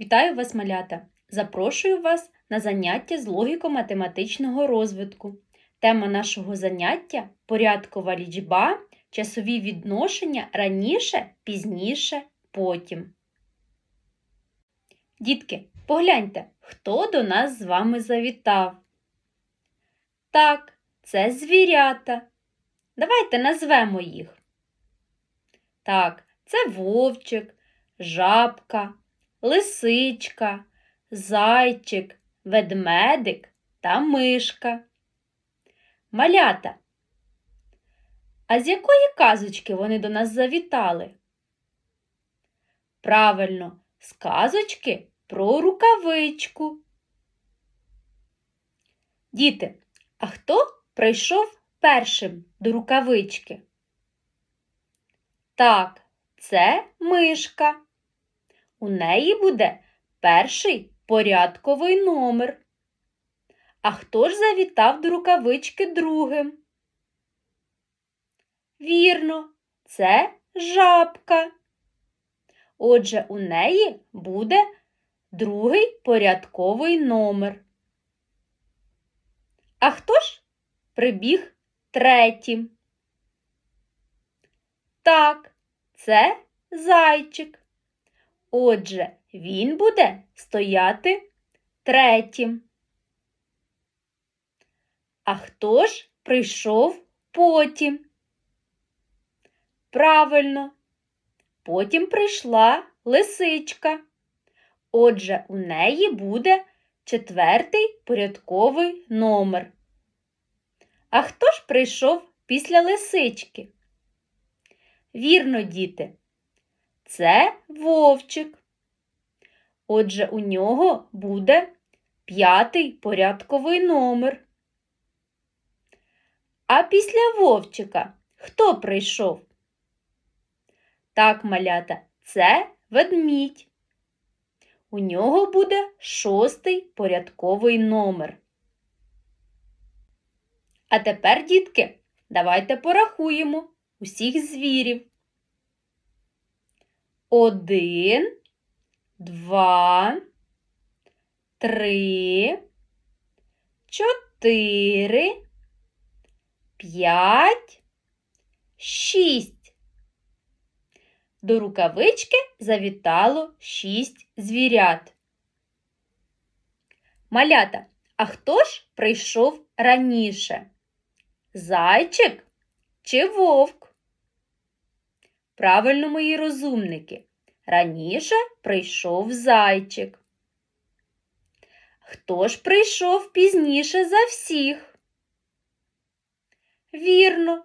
Вітаю вас, малята! Запрошую вас на заняття з логіко-математичного розвитку. Тема нашого заняття порядкова лічба, часові відношення раніше, пізніше, потім. Дітки, погляньте, хто до нас з вами завітав. Так, це звірята. Давайте назвемо їх. Так, це вовчик, жабка, лисичка, зайчик, ведмедик та мишка. Малята. А з якої казочки вони до нас завітали? Правильно, з казочки про рукавичку. Діти, а хто прийшов першим до рукавички? Так, це мишка. У неї буде перший порядковий номер. А хто ж завітав до рукавички другим? Вірно, це жабка. Отже, у неї буде другий порядковий номер. А хто ж прибіг третім? Так, це зайчик. Отже, він буде стояти третім. А хто ж прийшов потім? Правильно, потім прийшла лисичка. Отже, у неї буде четвертий порядковий номер. А хто ж прийшов після лисички? Вірно, діти, це вовчик. Отже, у нього буде п'ятий порядковий номер. А після вовчика хто прийшов? Так, малята, це ведмідь. У нього буде шостий порядковий номер. А тепер, дітки, давайте порахуємо усіх звірів. Один, два, три, чотири, п'ять, шість. До рукавички завітало шість звірят. Малята, а хто ж прийшов раніше? Зайчик чи вовк? Правильно, мої розумники. Раніше прийшов зайчик. Хто ж прийшов пізніше за всіх? Вірно,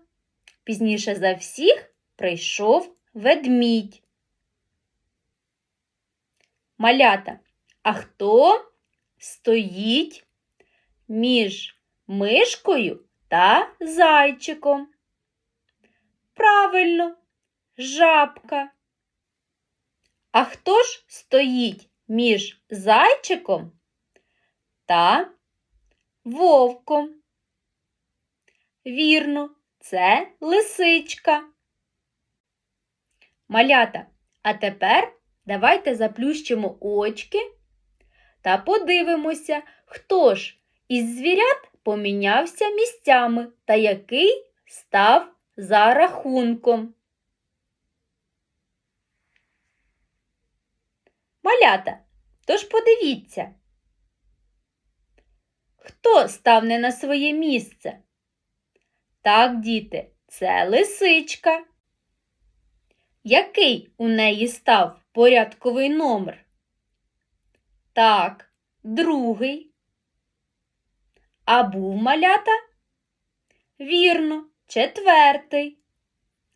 пізніше за всіх прийшов ведмідь. Малята, а хто стоїть між мишкою та зайчиком? Правильно, жабка. А хто ж стоїть між зайчиком та вовком? Вірно, це лисичка. Малята, а тепер давайте заплющимо очки та подивимося, хто ж із звірят помінявся місцями та який став за рахунком. Малята, тож подивіться, хто став не на своє місце? Так, діти, це лисичка. Який у неї став порядковий номер? Так, другий. А був малята? Вірно, четвертий.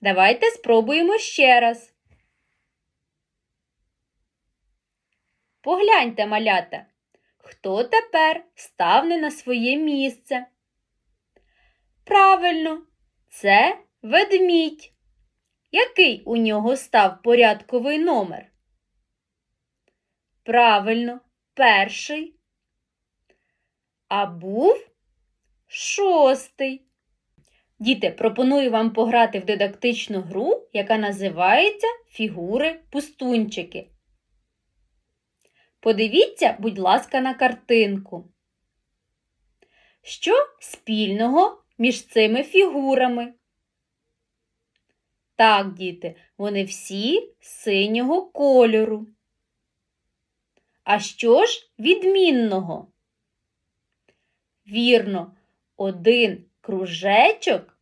Давайте спробуємо ще раз. Погляньте, малята, хто тепер став не на своє місце? Правильно, це ведмідь. Який у нього став порядковий номер? Правильно, перший. А був шостий. Діти, пропоную вам пограти в дидактичну гру, яка називається Фігури пустунчики. Подивіться, будь ласка, на картинку. Що спільного між цими фігурами? Так, діти, вони всі синього кольору. А що ж відмінного? Вірно, один кружечок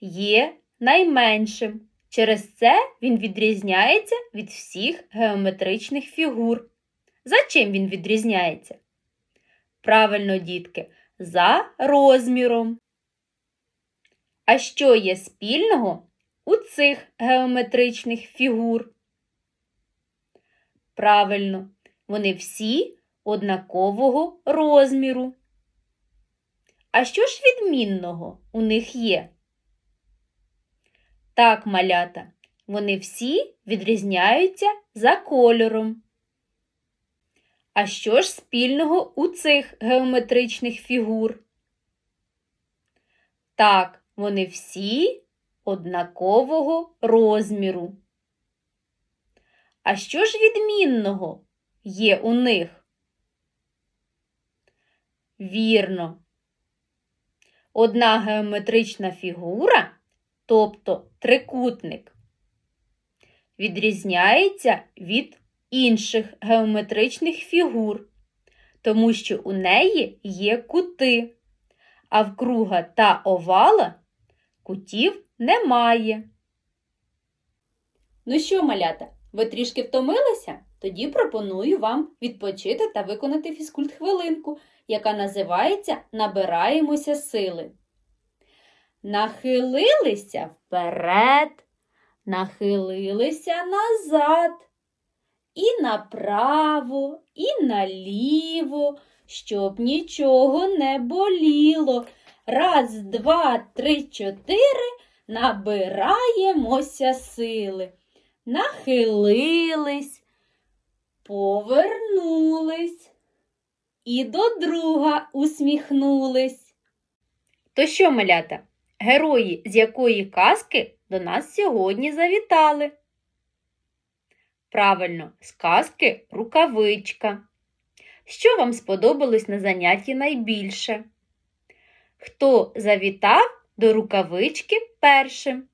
є найменшим. Через це він відрізняється від всіх геометричних фігур. За чим він відрізняється? Правильно, дітки, за розміром. А що є спільного у цих геометричних фігур? Правильно, вони всі однакового розміру. А що ж відмінного у них є? Так, малята, вони всі відрізняються за кольором. А що ж спільного у цих геометричних фігур? Так, вони всі однакового розміру. А що ж відмінного є у них? Вірно. Одна геометрична фігура, тобто трикутник, відрізняється від інших геометричних фігур, тому що у неї є кути, а в круга та овала кутів немає. Ну що, малята, ви трішки втомилися? Тоді пропоную вам відпочити та виконати фізкульт-хвилинку, яка називається Набираємося сили. Нахилилися вперед, нахилилися назад, і направо, і наліво, щоб нічого не боліло. Раз, два, три, чотири. Набираємося сили. Нахилились, повернулись і до друга усміхнулись. То що, малята, герої з якої казки до нас сьогодні завітали? Правильно, з казки рукавичка. Що вам сподобалось на занятті найбільше? Хто завітав до рукавички першим?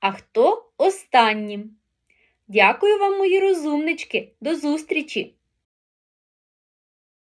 А хто останнім? Дякую вам, мої розумнички. До зустрічі!